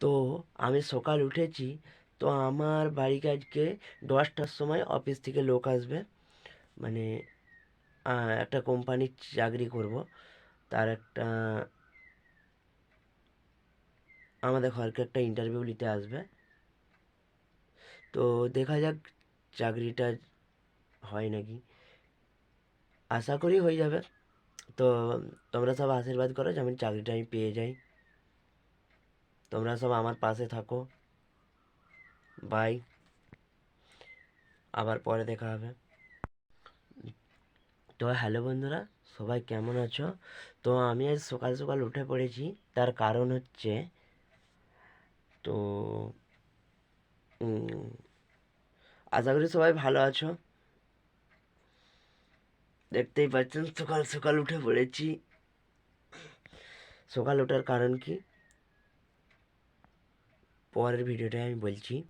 তো আমি সকাল উঠেছি, তো আমার বাড়িতে আজকে দশটার সময় অফিস থেকে লোক আসবে। মানে একটা কোম্পানির চাকরি করব। তার একটা, আমাদের ঘরকে একটা ইন্টারভিউ নিতে আসবে। তো দেখা যাক চাকরিটা হয় নাকি। আশা করি হয়ে যাবে। তো তোমরা সব আশীর্বাদ করো যেমন চাকরিটা আমি পেয়ে যাই। তোমরা সব আমার পাশে থাকো। বাই। আবার পরে দেখা হবে। তো হ্যালো বন্ধুরা, সবাই কেমন আছো? তো আমি আজ সকাল সকাল উঠে পড়েছি, তার কারণ হচ্ছে তো আশা করি সবাই ভালো আছো। দেখতেই পাচ্ছেন সকাল সকাল উঠে পড়েছি। সকাল ওঠার কারণ কি? পরের ভিডিওটায় আমি বলছি